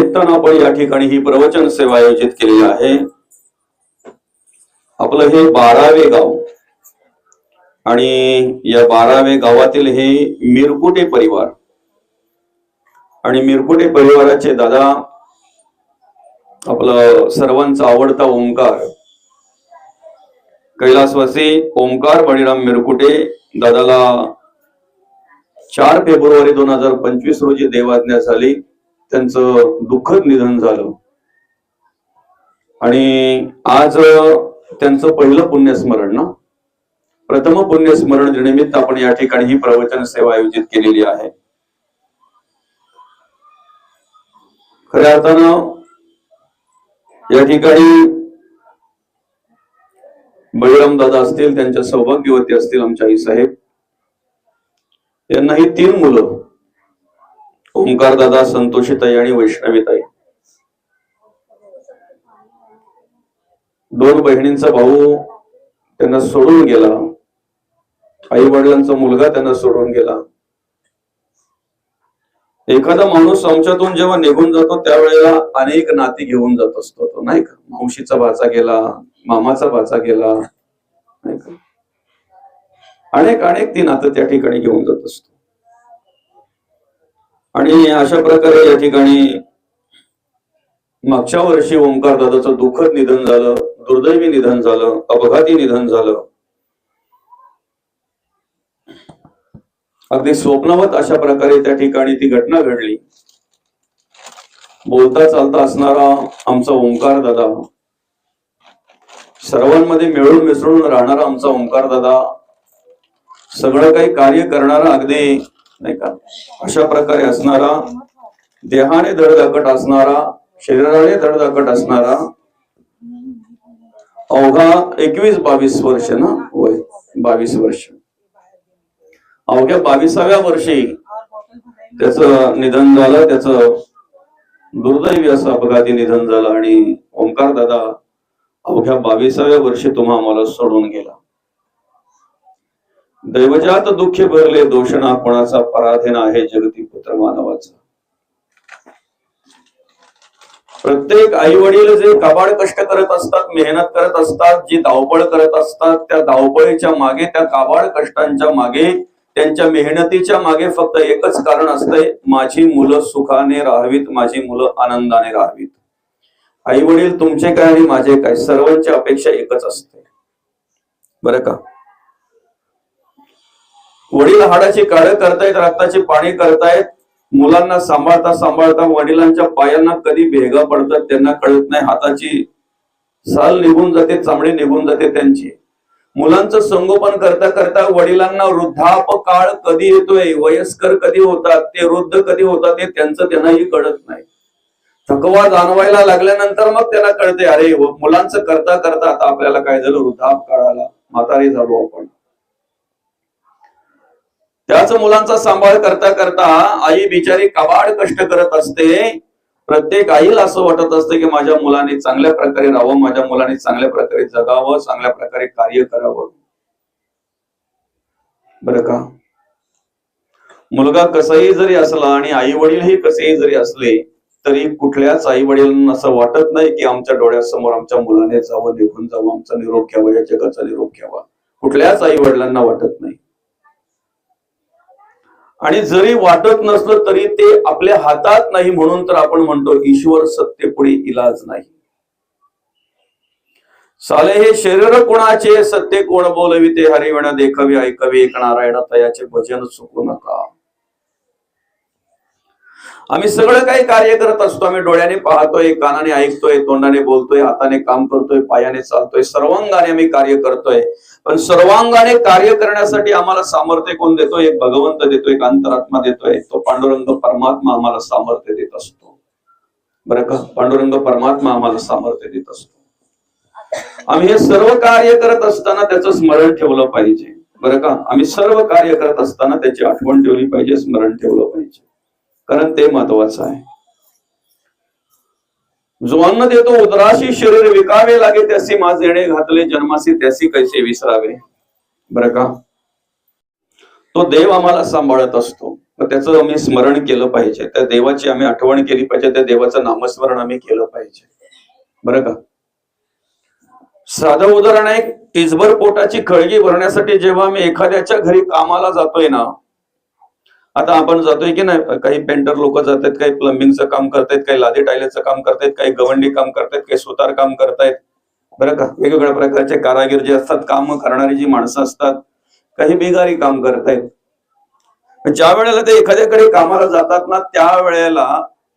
निमित्तानं आपण या ठिकाणी ही प्रवचन सेवा आयोजित केलेली आहे. आपलं हे बारावे गाव आणि या बारावे गावातील हे मिरकुटे परिवार आणि मिरकुटे परिवाराचे दादा आपलं सर्वांचा आवडता ओंकार कैलासवासी ओंकार बळीराम मिरकुटे दादाला चार फेब्रुवारी दोन हजार पंचवीस रोजी देवाज्ञा झाली. त्यांचं दुःखद निधन झालं. आणि आज त्यांचं पहिलं पुण्यस्मरण ना? प्रथम पुण्यस्मरण निमित्त आपण या ठिकाणी ही प्रवचन सेवा आयोजित केलेली आहे. खऱ्या अर्थानं या ठिकाणी बळीराम दादा असतील त्यांच्या सौभाग्यवती असतील आमच्या आई साहेब. यांना ही तीन मुलं ओंकार दादा संतोषीताई आणि वैष्णवीताई. दोन बहिणींचा भाऊ त्यांना सोडून गेला. आई वडिलांचा मुलगा त्यांना सोडून गेला. एखादा माणूस आमच्यातून जेव्हा निघून जातो त्यावेळेला अनेक नाती घेऊन जात असतो तो नाही का? मावशीचा भाचा गेला मामाचा भाचा गेला नाही का? अनेक अनेक ती नातं त्या ठिकाणी घेऊन जात असतो. आणि अशा प्रकारे या ठिकाणी मागच्या वर्षी ओंकार दादाचं दुःखद निधन झालं दुर्दैवी निधन झालं अपघाती निधन झालं. अगदी स्वप्नवत अशा प्रकारे त्या ठिकाणी ती घटना घडली. बोलता चालता असणारा आमचा ओंकार दादा सर्वांमध्ये मिळून मिसळून राहणारा आमचा ओंकार दादा सगळं काही कार्य करणारा अगदी नाही का? अशा प्रकारे असणारा देहाने धडधाकट असणारा शरीराने धडधाकट असणारा अवघा एकवीस बावीस वर्ष ना? होय बावीस वर्ष. अवघ्या बावीसाव्या वर्षी त्याच निधन झालं त्याचं दुर्दैवी असं अपघाती निधन झालं आणि ओंकार दादा अवघ्या बावीसाव्या वर्षी तुम्हा आम्हाला सोडून गेला. दैवजात दुःख भरले दोषणा कोणाचा पराधीन आहे जगती पुत्र मानवाचा. प्रत्येक आई वडील जे कबाड कष्ट करत असतात मेहनत करत असतात जी धावपळ करत असतात त्या धावपळीच्या मागे त्या काबाड कष्टांच्या मागे त्यांच्या मेहनतीच्या मागे फक्त एकच कारण असतंय माझी मुलं सुखाने राहावीत माझी मुलं आनंदाने राहावीत. आई वडील तुमचे काय आणि माझे काय सर्वांची अपेक्षा एकच असते. बरं का? वडील हाडाची काळं करतायत रक्ताचे पाणी करतायत. मुलांना सांभाळता सांभाळता वडिलांच्या पायांना कधी भेगा पडतात त्यांना कळत नाही. हाताची साल निघून जाते चामडी निघून जाते त्यांची. मुलांचं संगोपन करता करता वडिलांना वृद्धाप काळ कधी येतोय वयस्कर कधी होतात ते वृद्ध कधी होतात हे त्यांचं त्यांनाही कळत नाही. थकवा जाणवायला लागल्यानंतर मग त्यांना कळते अरे मुलांचं करता करता आता आपल्याला काय झालं? वृद्धाप काळाला म्हातारी झालो आपण. त्याच मुलांचा सांभाळ करता करता आई बिचारी कबाड कष्ट करत असते. प्रत्येक आईला असं वाटत असतं की माझ्या मुलाने चांगल्या प्रकारे राहावं माझ्या मुलाने चांगल्या प्रकारे जगावं चांगल्या प्रकारे कार्य करावं. बरं का? मुलगा कसाही जरी असला आणि आई वडीलही कसेही जरी असले तरी कुठल्याच आई वडिलांना असं वाटत नाही की आमच्या डोळ्यासमोर आमच्या मुलाने जावं निघून जावं आमचा निरोप घ्यावा या जगाचा निरोप घ्यावा. कुठल्याच आई वडिलांना वाटत नाही. आणि जरी वाटत नसलं तरी ते आपल्या हातात नाही म्हणून तर आपण म्हणतो ईश्वर सत्य पुढे इलाज नाही. साले हे शरीर कोणाचे? सत्य कोण बोलविते? हरिवण देखावे ऐकावी एक नारायणा तयाचे भजन चुकू नका. आम्ही सगळं काही कार्य करत असतो आम्ही डोळ्याने पाहतोय कानाने ऐकतोय तोंडाने बोलतोय हाताने काम करतोय पायाने चालतोय सर्वांगाने आम्ही कार्य करतोय. पण सर्वांगाने कार्य करण्यासाठी आम्हाला सामर्थ्य कोण देतोय? एक भगवंत देतोय एक अंतरात्मा देतोय. तो पांडुरंग परमात्मा आम्हाला सामर्थ्य देत असतो. बरं का? पांडुरंग परमात्मा आम्हाला सामर्थ्य देत असतो. आम्ही हे सर्व कार्य करत असताना त्याचं स्मरण ठेवलं पाहिजे. बरं का? आम्ही सर्व कार्य करत असताना त्याची आठवण ठेवली पाहिजे स्मरण ठेवलं पाहिजे. कारण ते महत्वाचं आहे. जो अन्न देतो उदराशी शरीर विकावे लागे त्यासी माझे येणे घातले जन्मासी त्यासी कैसे विसरावे? बर का? तो देव आम्हाला सांभाळत असतो. त्याचं आम्ही स्मरण केलं पाहिजे. त्या देवाची आम्ही आठवण केली पाहिजे. त्या देवाचं नामस्मरण आम्ही केलं पाहिजे. बरं का? साधं उदाहरण आहे टिचभर पोटाची खळगी भरण्यासाठी जेव्हा आम्ही एखाद्याच्या घरी कामाला जातोय ना आता आपण जातोय की नाही काही पेंटर लोक जातात काही प्लंबिंगचं काम करतायत काही लादी टायलेचं काम करतायत काही गवंडी काम करतायत काही सुतार काम करतायत. बरं का? वेगवेगळ्या प्रकारचे कारागीर जे असतात काम करणारी जी माणसं असतात काही बिगारी काम करतायत. ज्या वेळेला ते एखाद्याकडे कामाला जातात ना त्या वेळेला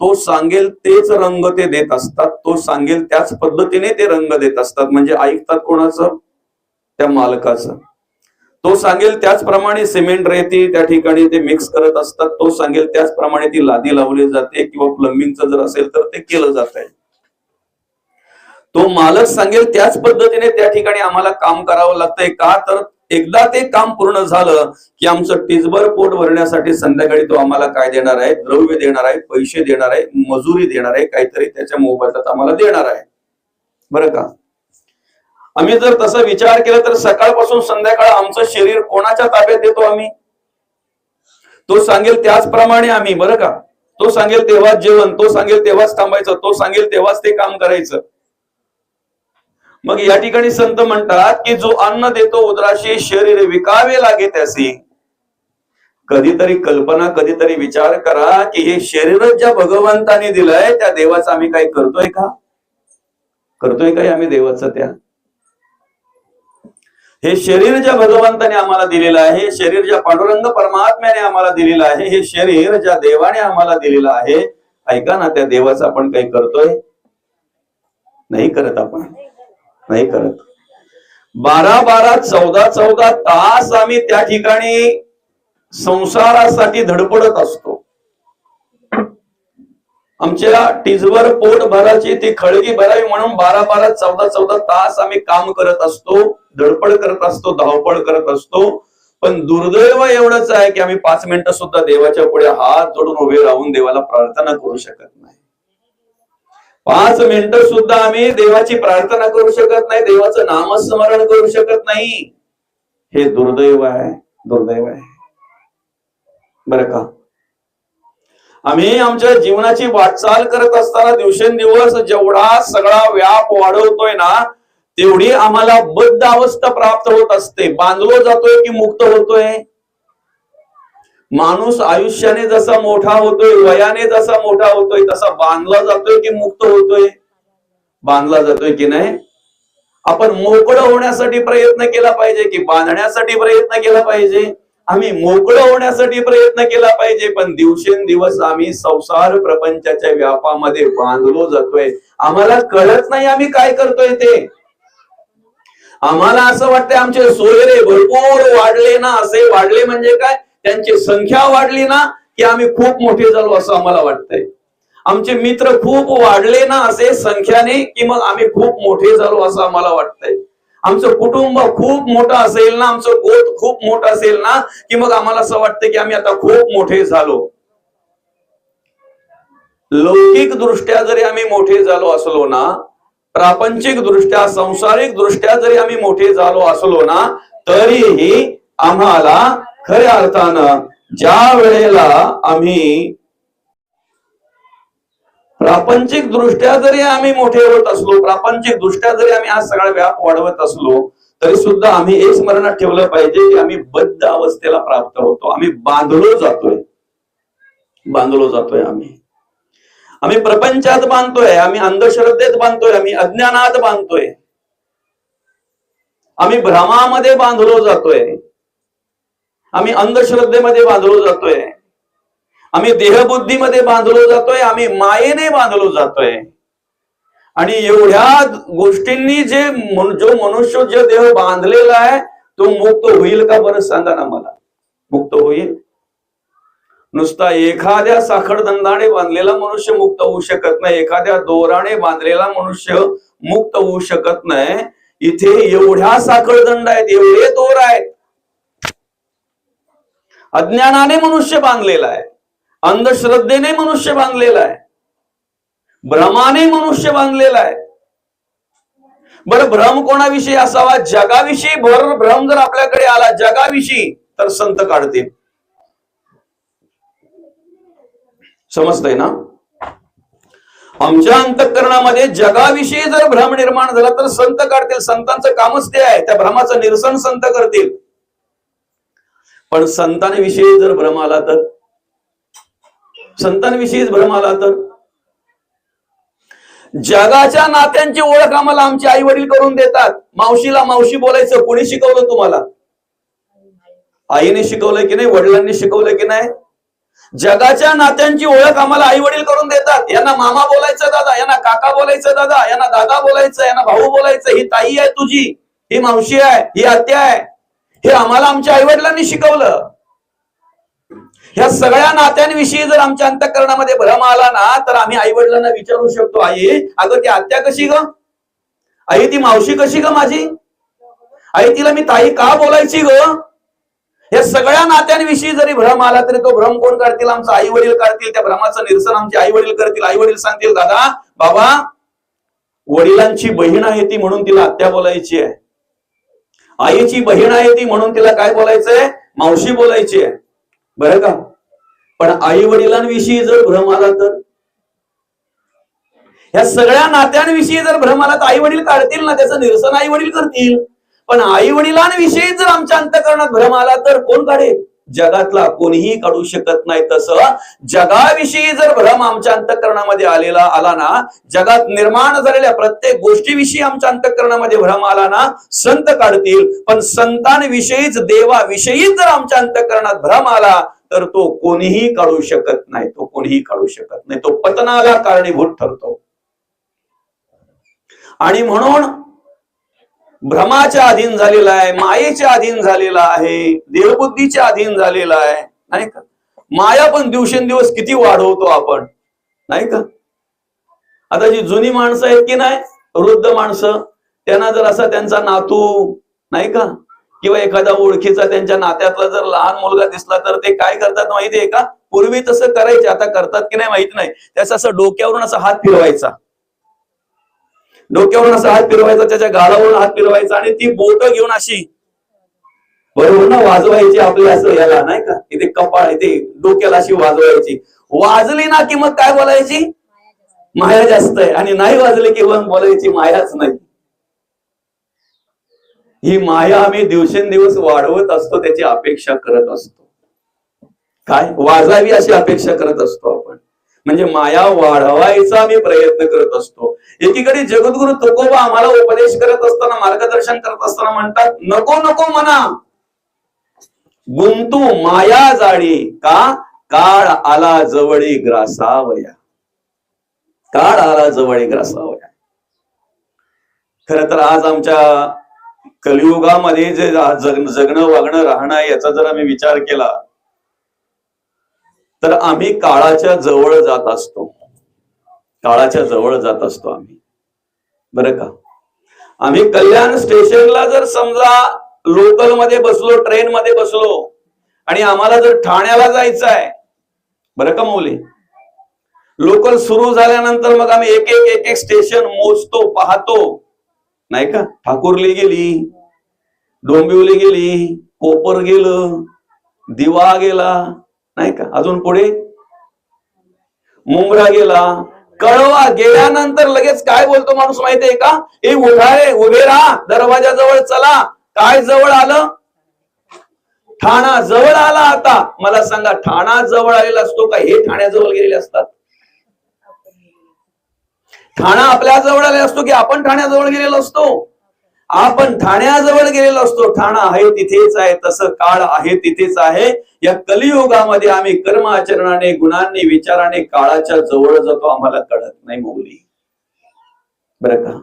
तो सांगेल तेच रंग ते देत असतात तो सांगेल त्याच पद्धतीने ते रंग देत असतात. म्हणजे ऐकतात कोणाचं? त्या मालकाचं. तो सांगेल त्याचप्रमाणे सिमेंट रेती त्या ठिकाणी ते मिक्स करत असतात. तो सांगेल त्याचप्रमाणे ती लादी लावली जाते किंवा प्लंबिंगचं जर असेल तर ते केलं जात आहे तो मालक सांगेल त्याच पद्धतीने त्या ठिकाणी आम्हाला काम करावं लागतंय. का? तर एकदा ते काम पूर्ण झालं की आमचं टिजबर पोट भरण्यासाठी संध्याकाळी तो आम्हाला काय देणार आहे? द्रव्य देणार आहे पैसे देणार आहे मजुरी देणार आहे काहीतरी त्याच्या मोबाईलात आम्हाला देणार आहे. बरं का? आम्ही जर तसा विचार केला तर सकाळपासून संध्याकाळ आमचं शरीर कोणाच्या ताब्यात देतो आम्ही? तो सांगेल त्याचप्रमाणे आम्ही बरं का? तो सांगेल तेव्हाच जेवण तो सांगेल तेव्हाच थांबायचं तो सांगेल तेव्हाच ते काम करायचं. मग या ठिकाणी संत म्हणतात की जो अन्न देतो उदराशी शरीर विकावे लागे त्याशी कधीतरी कल्पना कधीतरी विचार करा की हे शरीर ज्या भगवंताने दिलंय त्या देवाचं आम्ही काही करतोय का? करतोय काय आम्ही देवाचं त्या? हे शरीर ज्या भगवंताने आम्हाला दिलेलं आहे शरीर ज्या पांडुरंग परमात्म्याने आम्हाला दिलेलं आहे हे शरीर ज्या देवाने आम्हाला दिलेलं आहे ऐका ना त्या देवाचं आपण काही करतोय? नाही करत आपण. नाही करत. बारा बारा चौदा चौदा तास आम्ही त्या ठिकाणी संसारासाठी धडपडत असतो. आमच्या टीजवर पोट भरायची ती खळगी भरावी म्हणून बारा बारा चौदा चौदा तास आम्ही काम करत असतो धडपड करत असतो धावपळ करत असतो. पण दुर्दैव एवढंच आहे की आम्ही पाच मिनिटं सुद्धा देवाच्या पुढे हात जोडून उभे राहून देवाला प्रार्थना करू शकत नाही. पाच मिनिटं सुद्धा आम्ही देवाची प्रार्थना करू शकत नाही देवाचं नामस्मरण करू शकत नाही. हे दुर्दैव आहे दुर्दैव आहे. बरं का? आम्ही आमच्या जीवनाची वाटचाल करत असताना दिवसेंदिवस जेवढा सगळा व्याप वाढवतोय ना तेवढी आम्हाला बद्ध अवस्था प्राप्त होत असते. बांधलो जातोय की मुक्त होतोय? माणूस आयुष्याने जसा मोठा होतोय वयाने जसा मोठा होतोय तसा बांधला जातोय की मुक्त होतोय? बांधला जातोय की नाही? आपण मोकळं होण्यासाठी प्रयत्न केला पाहिजे की बांधण्यासाठी प्रयत्न केला पाहिजे? आम्ही मोकळं होण्यासाठी प्रयत्न केला पाहिजे पण दिवसेंदिवस आम्ही संसार प्रपंचाच्या व्यापामध्ये बांधलो जातोय. आम्हाला कळत नाही आम्ही काय करतोय ते. आम्हाला असं वाटतंय आमचे सोयरे भरपूर वाढले ना असे वाढले म्हणजे काय? त्यांची संख्या वाढली ना की आम्ही खूप मोठे झालो असं आम्हाला वाटतंय. आमचे मित्र खूप वाढले ना असे संख्याने की मग आम्ही खूप मोठे झालो असं आम्हाला वाटतंय. आमचं कुटुंब खूप मोठं असेल ना आमचं गोत खूप मोठं असेल ना की मग आम्हाला असं वाटतं की आम्ही आता खूप मोठे झालो. लौकिक दृष्ट्या जरी आम्ही मोठे झालो असलो ना प्रापंचिक दृष्ट्या संसारिक दृष्ट्या जरी आम्ही मोठे झालो असलो ना तरीही आम्हाला खऱ्या अर्थानं ज्या वेळेला आम्ही प्रापंचिक दृष्ट्या जरी आम्ही मोठे होत असलो प्रापंचिक दृष्ट्या जरी आम्ही हा सगळा व्याप वाढवत असलो तरी सुद्धा आम्ही हे स्मरणात ठेवलं पाहिजे की आम्ही बद्ध अवस्थेला प्राप्त होतो. आम्ही बांधलो जातोय. बांधलो जातोय आम्ही. आम्ही प्रपंचात बांधतोय आम्ही अंधश्रद्धेत बांधतोय आम्ही अज्ञानात बांधतोय. आम्ही भ्रमामध्ये बांधलो जातोय. आम्ही अंधश्रद्धेमध्ये बांधलो जातोय. आम्ही देहबुद्धीमध्ये बांधलो जातोय आम्ही मायेने बांधलो जातोय. आणि एवढ्या गोष्टींनी जे जो मनुष्य जे देह बांधलेला आहे तो मुक्त होईल का बरं सांगा ना मला? मुक्त होईल. नुसता एखाद्या साखळदंडाने बांधलेला मनुष्य मुक्त होऊ शकत नाही एखाद्या दोराने बांधलेला मनुष्य मुक्त होऊ शकत नाही. इथे एवढ्या साखळदंड आहेत एवढे दोर आहेत. अज्ञानाने मनुष्य बांधलेला आहे. अंधश्रद्धेने मनुष्य बांधलेला आहे. भ्रमाने मनुष्य बांधलेला आहे. बरं भ्रम कोणाविषयी असावा? जगाविषयी भर भ्रम जर आपल्याकडे आला जगाविषयी तर संत काढतील. समजतंय ना? आमच्या अंतःकरणामध्ये जगाविषयी जर भ्रम निर्माण झाला तर संत काढतील. संतांचं कामच ते आहे. त्या भ्रमाचं निरसन संत करतील. पण संतांविषयी जर भ्रम आला तर संतांविषयीच भ्रम आला तर. जगाच्या नात्यांची ओळख आम्हाला आमचे आई वडील करून देतात. मावशीला मावशी बोलायचं कोणी शिकवलं तुम्हाला? आईने शिकवलं की नाही? वडिलांनी शिकवलं की नाही? जगाच्या नात्यांची ओळख आम्हाला आई वडील करून देतात. यांना मामा बोलायचं दादा. यांना काका बोलायचं दादा. यांना दादा बोलायचं यांना भाऊ बोलायचं. ही ताई आहे तुझी. ही मावशी आहे. ही आत्या आहे. हे आम्हाला आमच्या आई वडिलांनी शिकवलं. ह्या सगळ्या नात्यांविषयी जर आमच्या अंतकरणामध्ये भ्रम आला ना तर आम्ही आई वडिलांना विचारू शकतो आई अगं ती आत्या कशी ग? आई ती मावशी कशी ग माझी? आई तिला मी ताई का बोलायची ग? या सगळ्या नात्यांविषयी जरी भ्रम आला तरी तो भ्रम कोण करतील? आमचा आई वडील काढतील त्या भ्रमाचं निरसन आमचे आई वडील करतील. आई वडील सांगतील दादा बाबा वडिलांची बहीण आहे ती म्हणून तिला आत्या बोलायची आहे. आईची बहीण आहे ती म्हणून तिला काय बोलायचंय? मावशी बोलायची आहे. बरं का? पण आई वडिलांविषयी जर भ्रम आला तर? या सगळ्या नात्यांविषयी जर भ्रम आला तर आई वडील काढतील ना? त्याचं निरसन आई वडील करतील. पण आई वडिलांविषयी जर आमच्या अंतकरणात भ्रम आला तर कोण काढेल? जगातला कोणीही काढू शकत नाही तसं. जगाविषयी जर भ्रम आमच्या अंतकरणामध्ये आलेला आला ना जगात निर्माण झालेल्या प्रत्येक गोष्टीविषयी आमच्या अंतकरणामध्ये भ्रम आला ना संत काढतील. पण संतांविषयीच देवाविषयीच जर आमच्या अंतकरणात भ्रम आला तर तो कोणीही काढू शकत नाही. तो कोणीही काढू शकत नाही. तो पतनाला कारणीभूत ठरतो. आणि म्हणून भ्रमाच्या अधीन झालेला आहे मायेच्या अधीन झालेला आहे देवबुद्धीच्या अधीन झालेला आहे. नाही का? माया पण दिवसेंदिवस किती वाढवतो आपण? नाही का? आता जी जुनी माणसं आहेत की नाही वृद्ध माणसं त्यांना जर असा त्यांचा नातू नाही का? किंवा एखादा ओळखीचा त्यांच्या नात्यातला जर लहान मुलगा दिसला तर ते काय करतात माहितीये का? पूर्वी तसं करायचे आता करतात की नाही माहीत नाही. त्याचा असं डोक्यावरून असा हात फिरवायचा. डोक्यावरून असा हात फिरवायचा त्याच्या गालावरून हात फिरवायचा आणि ती बोट घेऊन अशी बरोबर ना वाजवायची आपली असं याला नाही का? इथे कपाळ इथे डोक्याला अशी वाजवायची. वाजली ना की मग काय बोलायची? माया जास्त आहे. आणि नाही वाजली की मग बोलायची मायाच नाही. ही माया आम्ही दिवसेंदिवस वाढवत असतो त्याची अपेक्षा करत असतो. काय? वाजावी अशी अपेक्षा करत असतो आपण. म्हणजे माया वाढवायचा आम्ही प्रयत्न करत असतो. एकीकडे जगद्गुरु तुकोबा आम्हाला उपदेश करत असताना मार्गदर्शन करत असताना म्हणतात नको नको म्हणा. गुंतू माया जाळी का? काळ आला जवळी ग्रासावया. काळ आला जवळी ग्रासावया. खर तर आज आमच्या कलियुगामध्ये जे जग- जगणं वागणं राहणं याचा जर आम्ही विचार केला. तर आम्ही काळाच्या जवळ जात असतो. काळाच्या जवळ जात असतो आम्ही. बरं का? आम्ही कल्याण स्टेशनला जर समजा लोकलमध्ये बसलो ट्रेन मध्ये बसलो आणि आम्हाला जर ठाण्याला जायचं आहे बरं का मौली? लोकल सुरू झाल्यानंतर मग आम्ही एक एक एक एक स्टेशन मोजतो पाहतो. नाही का? ठाकूरली गेली डोंबिवली गेली कोपर गेलं दिवा गेला नाही का? अजून पुढे? मुंबरा गेला. कळवा गेल्यानंतर लगेच काय बोलतो माणूस माहितीये का? ए उभा रे उभे राहा. दरवाजा जवळ चला. काय जवळ आलं? ठाणा जवळ आला आता. मला सांगा ठाणा जवळ आलेला असतो का? हे ठाण्याजवळ गेलेले असतात. ठाणा आपल्या जवळ आलेला असतो की आपण ठाण्याजवळ गेलेलो असतो? आपण ठाण्याजवळ गेलेलो असतो. ठाणा आहे तिथेच आहे तसं काळ आहे तिथेच आहे. या कलियुगामध्ये आम्ही कर्म आचरणाने गुणांनी विचाराने काळाच्या जवळ जातो आम्हाला कळत नाही मौली. बर का?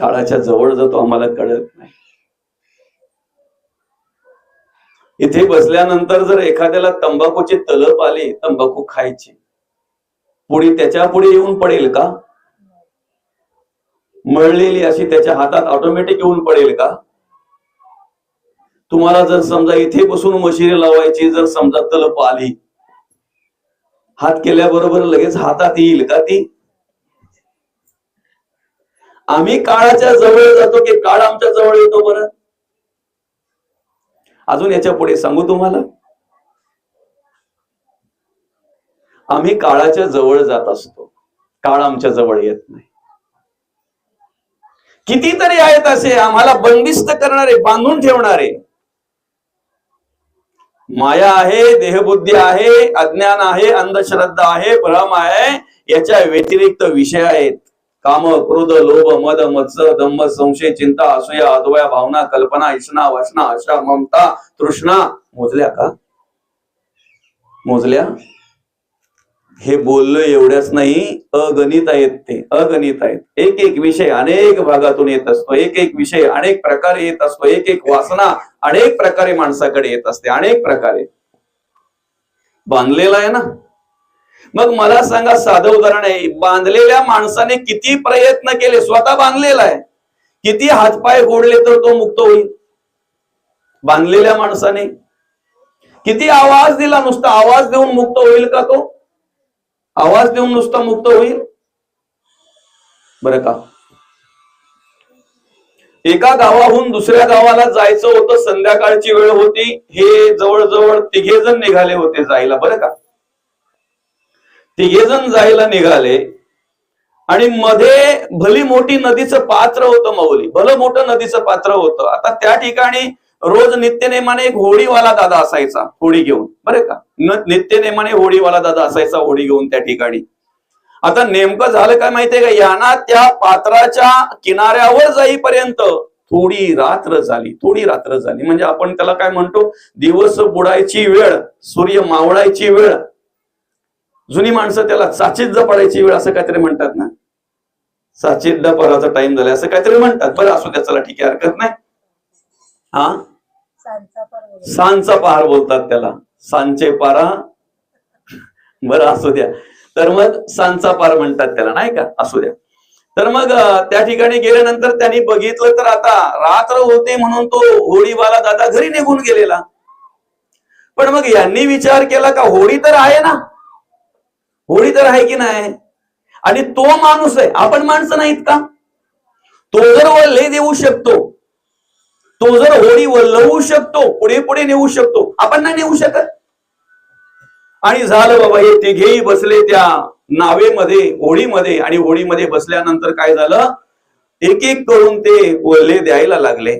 काळाच्या जवळ जातो आम्हाला कळत नाही. इथे बसल्यानंतर जर एखाद्याला तंबाखूची तलप आली तंबाखू खायची पुढे त्याच्या पुढे येऊन पडेल का? मळलेली अशी त्याच्या हातात ऑटोमॅटिक येऊन पडेल का? तुम्हाला जर समजा इथे बसून मशिरी लावायची जर समजा तलप आली हात केल्याबरोबर लगेच हातात येईल का ती? आम्ही काळाच्या जवळ जातो की काळ आमच्या जवळ येतो बरं? अजून याच्यापुढे सांगू तुम्हाला? आम्ही काळाच्या जवळ जात असतो. काळ आमच्या जवळ येत नाही. कितीतरी आहेत असे आम्हाला बंदिस्त करणारे बांधून ठेवणारे. माया आहे देहबुद्धी आहे अज्ञान आहे अंधश्रद्धा आहे भ्रम आहे याच्या व्यतिरिक्त विषय आहेत. काम क्रोध लोभ मद मत्स दंभ संशय चिंता असूया अद्वया भावना कल्पना इष्णा वसना आशा ममता तृष्णा. मोजल्या का? मोजल्या? हे बोललं एवढ्याच नाही अगणित आहेत ते अगणित आहेत. एक एक विषय अनेक भागातून येत असतो एक एक विषय अनेक प्रकारे येत असतो एक एक वासना अनेक प्रकारे माणसाकडे येत असते अनेक प्रकारे. बांधलेला आहे ना? मग मला सांगा साधं उदाहरण आहे बांधलेल्या माणसाने किती प्रयत्न केले स्वतः बांधलेला आहे. किती हातपाय गोडले तर तो मुक्त होईल? बांधलेल्या माणसाने. किती आवाज दिला नुसता आवाज देऊन मुक्त होईल का तो? आवाज देऊन नुसता मुक्त होईल? बरं का. एका गावाहून दुसऱ्या गावाला जायचं होतं संध्याकाळची वेळ होती. हे जवळजवळ तिघे जण निघाले होते जायला बरं का. तिघे जण जायला निघाले. आणि मध्ये भली मोठी नदीचं पात्र होतं माऊली. भलं मोठं नदीचं पात्र होतं. आता त्या ठिकाणी रोज नित्यनेमाने एक होडीवाला दादा असायचा होडी घेऊन. बरे का? नित्यनेमाने होडीवाला दादा असायचा होडी घेऊन त्या ठिकाणी. आता नेमकं झालं काय माहितीये का? यांना त्या पात्राच्या किनाऱ्यावर जाईपर्यंत थोडी रात्र झाली थोडी रात्र झाली. म्हणजे आपण त्याला काय म्हणतो? दिवस बुडायची वेळ सूर्य मावळायची वेळ. जुनी माणसं त्याला साचिद्ध पडायची वेळ असं काहीतरी म्हणतात ना? साचिद्ध पराचा टाइम झाला असं काहीतरी म्हणतात. बरं असू द्या चला ठीक आहे हरकत नाही. हा? सांचा पहार बोलतात. त्याला. सांचे पारा. बरं असू द्या. तर मग सांचा पार म्हणतात त्याला नाही का? असू द्या. तर मग त्या ठिकाणी गेल्यानंतर त्यांनी बघितलं तर आता रात्र होते म्हणून तो होळीवाला दादा घरी निघून गेलेला. पण मग यांनी विचार केला का होळी तर आहे ना? होळी तर आहे की नाही? आणि तो माणूस आहे. आपण माणसं नाहीत का? तो जर वल्ले देऊ शकतो. तो जर होडी वल्लवू शकतो पुढे पुढे नेऊ शकतो आपण नाही नेऊ शकत. आणि झालं बाबा हे तिघेही बसले त्या नावेमध्ये होडीमध्ये आणि होडीमध्ये बसल्यानंतर काय झालं? एक एक करून ते वल्ले द्यायला लागले.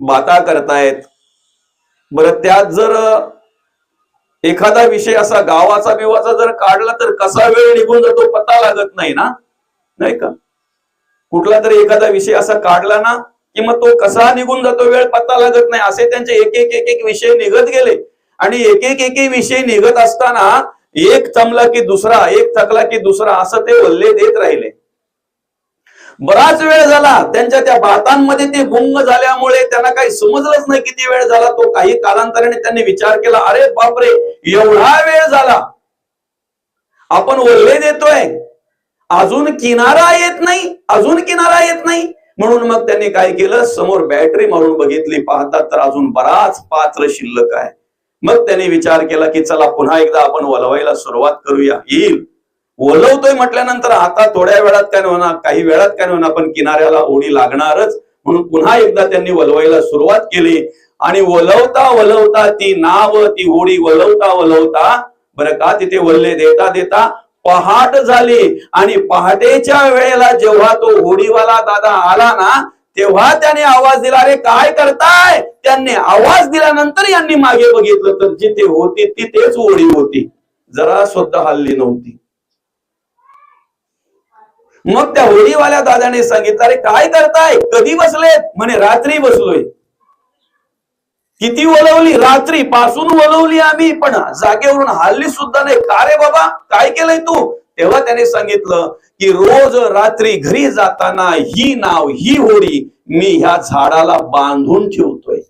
बाता करतायत. बरं त्यात जर एखादा विषय असा गावाचा बिवाचा जर काढला तर कसा वेळ निघून जातो पत्ता लागत नाही ना? नाही का? कुठला तरी एखादा विषय असा काढला ना की मग तो कसा निघून जातो? वेळ पत्ता लागत नाही. असे त्यांचे एक एक एक एक विषय निघत गेले. आणि एक एक एक विषय निघत असताना एक थमला की दुसरा एक थकला की दुसरा असं ते वल्ले देत राहिले. बराच वेळ झाला. त्यांच्या त्या बातांमध्ये ते गुंग झाल्यामुळे त्यांना काही समजलंच नाही किती वेळ झाला. तो काही कालांतराने त्यांनी विचार केला अरे बापरे एवढा वेळ झाला. आपण वल्ले देतोय. अजून किनारा येत नाही. अजून किनारा येत नाही. म्हणून मग त्यांनी काय केलं? समोर बॅटरी मारून बघितली. पाहतात तर अजून बराच पात्र शिल्लक आहे. मग त्यांनी विचार केला की चला पुन्हा एकदा आपण वलवायला सुरुवात करूया. येईल. वलवतोय म्हटल्यानंतर आता थोड्या वेळात काय नाही होणार? काही वेळात काय नाही होणार? पण किनाऱ्याला ओढी लागणारच. म्हणून पुन्हा एकदा त्यांनी वलवायला सुरुवात केली. आणि वलवता वलवता ती नाव ती होडी वलवता वलवता बरं का? तिथे वल्ले देता देता पहाट झाली आणि पहाटेच्या वेळेला जेव्हा तो होडीवाला दादा आला ना तेव्हा त्याने आवाज दिला अरे काय करताय? त्यांनी आवाज दिल्यानंतर यांनी मागे बघितलं तर जिथे होती तिथेच होडी होती. जरा सुद्धा हल्ली नव्हती. मग त्या होडीवाल्या दादाने सांगितलं अरे काय करताय? कधी बसलेत? म्हणे रात्री बसलोय. किती वलवली रात्री पासून वलवली आम्ही पण जागेवरून हल्ली सुद्धा नाही. का रे बाबा? काय केलंय तू? तेव्हा त्याने सांगितलं की रोज रात्री घरी जाताना ही नाव ही होडी मी ह्या झाडाला बांधून ठेवतोय.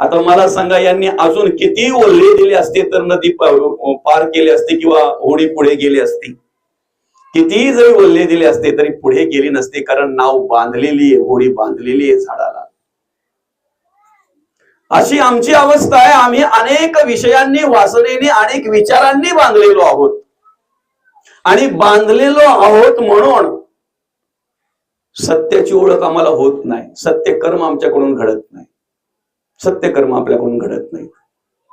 आता मला सांगा यांनी अजून किती ओल्ले दिले असते तर नदी पार केली असते किंवा होडी पुढे गेली असती? कितीही जरी ओल्ले दिले असते तरी पुढे गेली नसते कारण नाव बांधलेली आहे होडी बांधलेली आहे झाडाला. अशी आमची अवस्था आहे. आम्ही अनेक विषयांनी वासनेने अनेक विचारांनी बांधलेलो आहोत. आणि बांधलेलो आहोत म्हणून सत्याची ओळख आम्हाला होत नाही. सत्य कर्म आमच्याकडून घडत नाही. सत्य कर्म आपल्याकडून घडत नाही.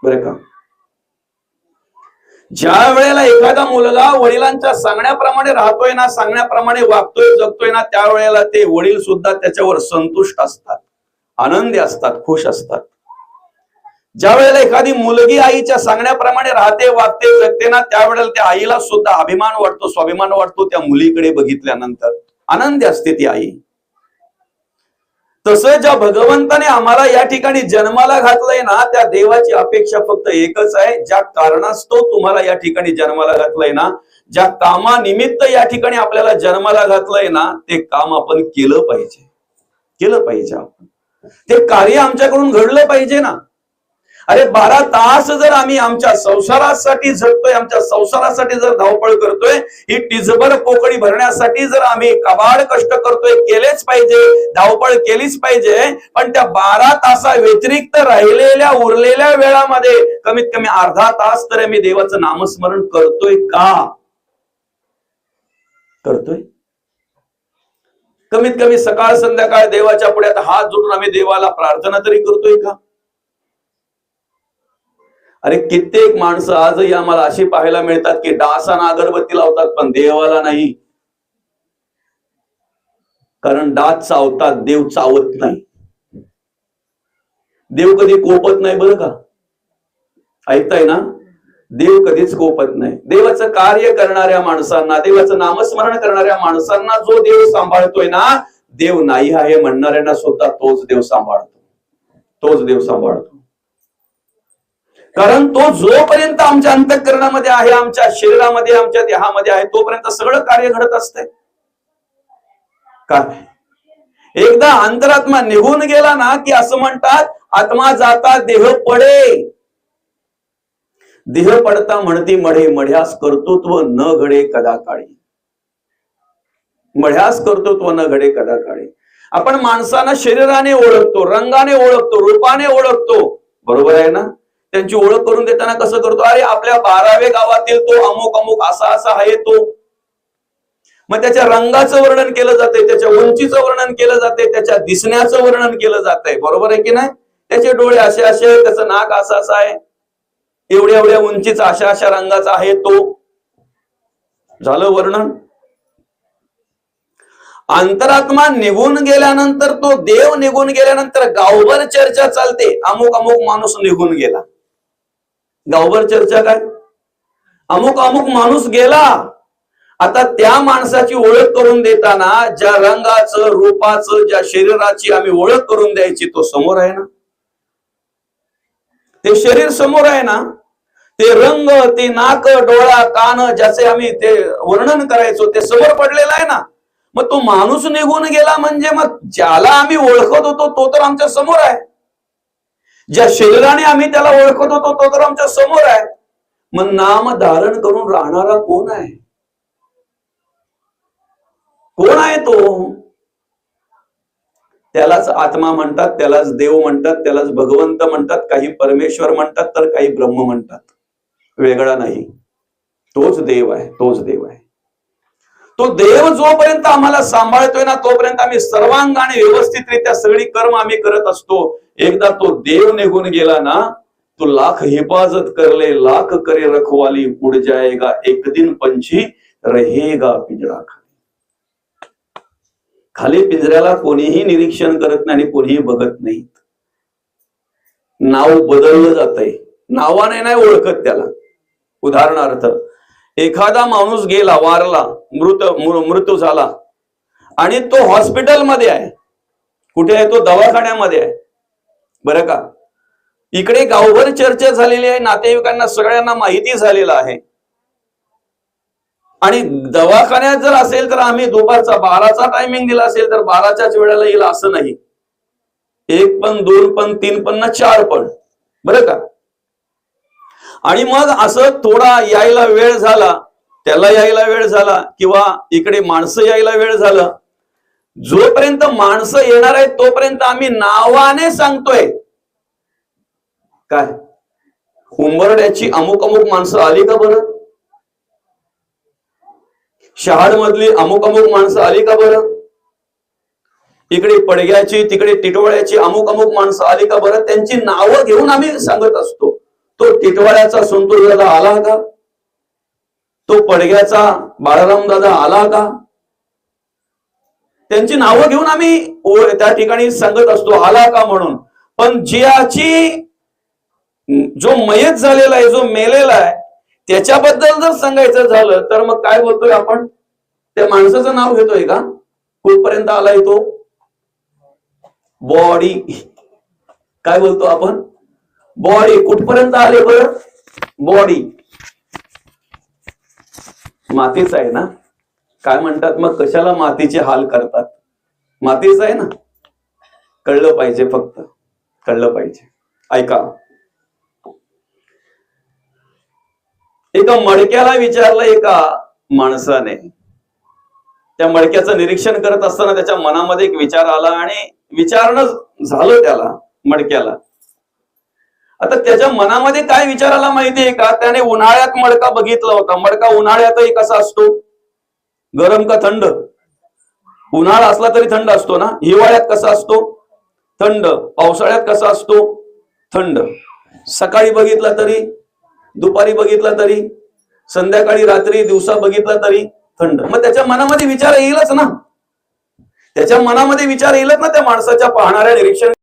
बरं का? ज्या वेळेला एखादा मुलगा वडिलांच्या सांगण्याप्रमाणे राहतोय ना सांगण्याप्रमाणे वागतोय जगतोय ना त्यावेळेला ते वडील सुद्धा त्याच्यावर संतुष्ट असतात. आनंदी असतात खुश असतात. ज्या वेळेला एखादी मुलगी आईच्या सांगण्याप्रमाणे राहते वागते जगते ना त्यावेळेला त्या आईला सुद्धा अभिमान वाटतो स्वाभिमान वाटतो त्या मुलीकडे बघितल्यानंतर. आनंदी असते ती आई. तसं ज्या भगवंताने आम्हाला या ठिकाणी जन्माला घातलंय ना त्या देवाची अपेक्षा फक्त एकच आहे. ज्या कारणास्तव तुम्हाला या ठिकाणी जन्माला घातलंय ना ज्या कामानिमित्त या ठिकाणी आपल्याला जन्माला घातलंय ना ते काम आपण केलं पाहिजे. केलं पाहिजे आपण. ते कार्य आमच्याकडून घडलं पाहिजे ना. अरे बारा तास जर आम्ही आमच्या संसारासाठी झटतोय आमच्या संसारासाठी जर धावपळ करतोय ही टिजभर पोकळी भरण्यासाठी जर आम्ही कबाड कष्ट करतोय केलेच पाहिजे धावपळ केलीच पाहिजे पण त्या बारा तासा व्यतिरिक्त राहिलेल्या उरलेल्या वेळामध्ये कमीत कमी अर्धा तास तर आम्ही देवाचं नामस्मरण करतोय का? करतोय. कमीत कमी सकाळ संध्याकाळ देवाच्या पुढे हात जोडून आम्ही देवाला प्रार्थना तरी करतोय का? अरे कित्येक माणसं आजही आम्हाला अशी पाहायला मिळतात की डासाना अगरबत्ती लावतात पण देवाला नाही. कारण डास चावतात देव चावत नाही. देव कधी कोपत नाही बरं का? ऐकताय ना? देव कधीच कोपत नाही. देवाचं कार्य करणाऱ्या माणसांना देवाचं नामस्मरण करणाऱ्या माणसांना जो देव सांभाळतोय ना देव नाही आहे म्हणणाऱ्यांना सुद्धा तोच देव सांभाळतो. तोच देव सांभाळतो. कारण तो जोपर्यंत आमच्या अंतःकरणामध्ये आहे आमच्या शरीरामध्ये आमच्या देहामध्ये आहे तोपर्यंत सगळं कार्य घडत असतंय काय? एकदा अंतरात्मा निघून गेला ना की असं म्हणतात आत्मा जाता देह पडे. देह पडता म्हणती मढे मढ्यास कर्तृत्व न घडे कदा काळी मढ्यास कर्तृत्व न घडे कदा काळी आपण माणसानं शरीराने ओळखतो रंगाने ओळखतो रूपाने ओळखतो. बरोबर आहे ना? त्यांची ओळख करून देताना कसं करतो? अरे आपल्या बारावे गावातील तो अमुक अमुक असा असा आहे तो. मग त्याच्या रंगाचं वर्णन केलं जातंय त्याच्या उंचीचं वर्णन केलं जाते त्याच्या दिसण्याचं वर्णन केलं जातंय. बरोबर आहे की नाही? त्याचे डोळे असे असे आहेत त्याचं नाक असं असं आहे. एवढ्या एवढ्या उंचीचा अशा अशा रंगाचा आहे तो. झालं वर्णन? अंतरात्मा निघून गेल्यानंतर तो देव निघून गेल्यानंतर गावभर चर्चा चालते. अमुक अमुक माणूस निघून गेला. गावभर चर्चा काय? अमुक अमुक माणूस गेला. आता त्या माणसाची ओळख करून देताना ज्या रंगाचं रूपाचं ज्या शरीराची आम्ही ओळख करून द्यायची तो समोर आहे ना? ते शरीर समोर आहे ना? ते रंग ते नाक डोळा कान ज्याचे आम्ही ते वर्णन करायचो ते समोर पडलेलं आहे ना? मग तो माणूस निघून गेला म्हणजे मग ज्याला आम्ही ओळखत होतो तो तर आमच्यासमोर आहे. ज्या शरीराने आम्ही त्याला ओळखत होतो तो तर आमच्यासमोर आहे. मग नाम धारण करून राहणारा कोण आहे? कोण आहे तो? त्यालाच आत्मा म्हणतात त्यालाच देव म्हणतात त्यालाच भगवंत म्हणतात काही परमेश्वर म्हणतात तर काही ब्रह्म म्हणतात. वेगळा नाही. तोच देव आहे तोच देव आहे. तो देव जोपर्यंत आम्हाला सांभाळतोय ना तोपर्यंत आम्ही सर्वांगाने व्यवस्थितरित्या सगळी कर्म आम्ही करत असतो. एकदा तो देव निघून गेला ना तो लाख हिफाजत करले लाख करे रखवाली उड जाएगा एक दिन पंछी रहेगा पिंजरा खाली. खाली पिंजऱ्याला कोणीही निरीक्षण करत नाही आणि कोणीही बघत नाहीत. नाव बदललं जातय. नावाने नाही ओळखत त्याला. उदाहरणार्थ एखादा माणूस गेला वारला मृत मृ- मृत्यू झाला आणि तो हॉस्पिटलमध्ये आहे. कुठे आहे? तो दवाखान्यामध्ये आहे. बरं का? इकडे गावभर चर्चा झालेली आहे नातेवाईकांना सगळ्यांना माहिती झालेलं आहे. आणि दवाखान्यात जर असेल तर आम्ही दुपारचा बाराचा टायमिंग दिला असेल तर बाराच्याच वेळेला येईल असं नाही. एक पण दोन पण तीन पण ना चार पण. बरं का? आणि मग असं थोडा यायला वेळ झाला त्याला यायला वेळ झाला किंवा इकडे माणसं यायला वेळ झाला जोपर्यंत माणसं येणार आहेत तोपर्यंत आम्ही नावाने सांगतोय. काय? हुंबरड्याची अमुक अमुक माणसं आली का बरं? शहाड मधली अमुक अमुक माणसं आली का बरं? इकडे पडग्याची तिकडे टिटवाळ्याची अमुक अमुक माणसं आली का बरं? त्यांची नावं घेऊन आम्ही सांगत असतो. तो टिटवाळ्याचा संतोष दादा आला का? तो पडग्याचा बाळाराम दादा आला का? त्यांची नावं घेऊन आम्ही ओ- त्या ठिकाणी सांगत असतो आला का म्हणून. पण ज्याची जो मयत झालेला आहे जो मेलेला आहे त्याच्याबद्दल जर सांगायचं झालं तर मग काय बोलतोय आपण? त्या माणसाचं नाव घेतोय का? कुठपर्यंत आलाय तो? बॉडी. काय बोलतो आपण? बॉडी. कुठपर्यंत आले बरं? बॉडी. मातीच आहे ना? काय म्हणतात? मग कशाला मातीचे हाल करतात? मातीच आहे ना? कळलं पाहिजे फक्त. कळलं पाहिजे. ऐका. एका मडक्याला विचारलं एका माणसाने. त्या मडक्याचं निरीक्षण करत असताना त्याच्या मनामध्ये एक विचार आला आणि विचारणं झालं त्याला मडक्याला. आता त्याच्या मनामध्ये काय विचार आला माहितीये का? त्याने उन्हाळ्यात मडका बघितला होता. मडका उन्हाळ्यातही कसा असतो? गरम का थंड? उन्हाळा असला तरी थंड असतो ना? हिवाळ्यात कसा असतो? थंड. पावसाळ्यात कसा असतो? थंड. सकाळी बघितला तरी दुपारी बघितला तरी संध्याकाळी रात्री दिवसा बघितला तरी थंड. मग त्याच्या मनामध्ये विचार येईलच ना? त्याच्या मनामध्ये विचार येईलच ना त्या माणसाच्या पाहणाऱ्या निरीक्षण